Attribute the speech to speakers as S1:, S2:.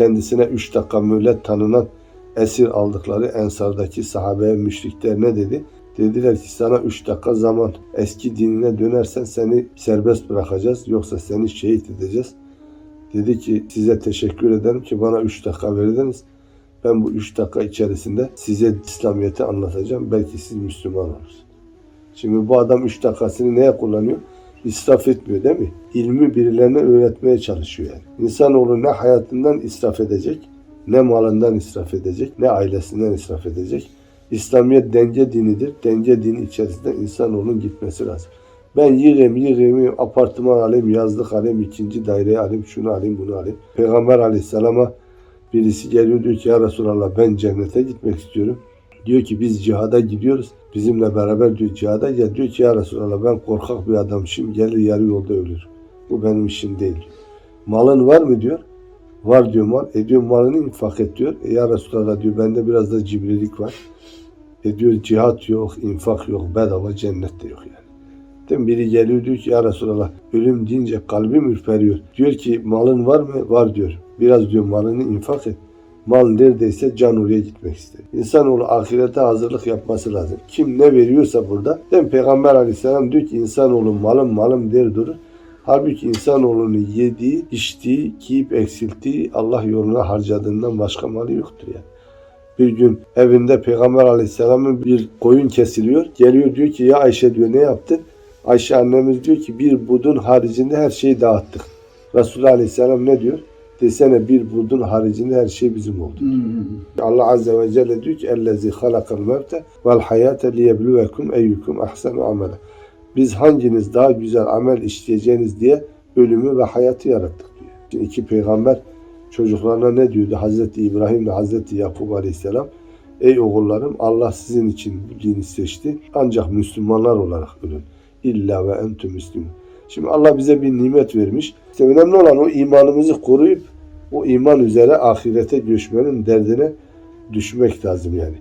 S1: kendisine üç dakika mühlet tanınan esir aldıkları Ensar'daki sahabeye müşrikler ne dedi? Dediler ki sana üç dakika zaman eski dinine dönersen seni serbest bırakacağız yoksa seni şehit edeceğiz. Dedi ki size teşekkür ederim ki bana üç dakika verdiniz. Ben bu üç dakika içerisinde size İslamiyet'i anlatacağım. Belki siz Müslüman olursunuz. Şimdi bu adam üç dakikasını neye kullanıyor? İsraf etmiyor değil mi? İlmi birilerine öğretmeye çalışıyor yani. İnsanoğlu ne hayatından israf edecek, ne malından israf edecek, ne ailesinden israf edecek. İslamiyet denge dinidir. Denge dini içerisinde insanoğlunun gitmesi lazım. Ben yiyeyim, yiyeyim, apartman alayım, yazlık alayım, ikinci daireyi alayım, şunu alayım, bunu alayım. Peygamber aleyhisselama birisi geliyor diyor ki ya Resulallah ben cennete gitmek istiyorum. Diyor ki biz cihada gidiyoruz. Bizimle beraber diyor cihada gel. Diyor ki ya Resulallah ben korkak bir adamım. Şimdi gelir yarı yolda ölür. Bu benim işim değil. Malın var mı diyor. Var diyor mal. E diyor malını infak et diyor. E ya Resulallah diyor bende biraz da cibrilik var. E diyor cihat yok, infak yok, bedava cennet de yok yani. Değil mi? Biri geliyor diyor ki ya Resulallah ölüm deyince kalbim ürperiyor. Diyor ki malın var mı? Var diyor. Biraz diyor malını infak et. Mal neredeyse can oraya gitmek ister. İnsanoğlu ahirete hazırlık yapması lazım. Kim ne veriyorsa burada. Değil mi? Peygamber aleyhisselam diyor ki insanoğlu malım malım der durur. Halbuki insanoğlunun yediği, içtiği, giyip eksilttiği Allah yoluna harcadığından başka malı yoktur yani. Bir gün evinde Peygamber aleyhisselamın bir koyun kesiliyor. Geliyor diyor ki ya Ayşe diyor ne yaptın? Ayşe annemiz diyor ki bir budun haricinde her şeyi dağıttık. Resulullah aleyhisselam ne diyor? Desene bir budun haricinde her şey bizim oldu. Allah Azze ve Celle diyor ki اَلَّذِي خَلَقَ الْمَوْتَ وَالْحَيَاةَ لِيَبْلُوَكُمْ اَيُّكُمْ اَحْسَنُ عَمَلًا Biz hanginiz daha güzel amel işleyeceğiniz diye ölümü ve hayatı yarattık diyor. Şimdi iki peygamber çocuklarına ne diyordu? Hazreti İbrahim ile Hazreti Yakup Aleyhisselam Ey oğullarım Allah sizin için bu dini seçti. Ancak Müslümanlar olarak ölün. İlla ve entüm müslümun. Şimdi Allah bize bir nimet vermiş. İşte önemli olan o imanımızı koruyup o iman üzere ahirete göçmenin derdine düşmek lazım yani.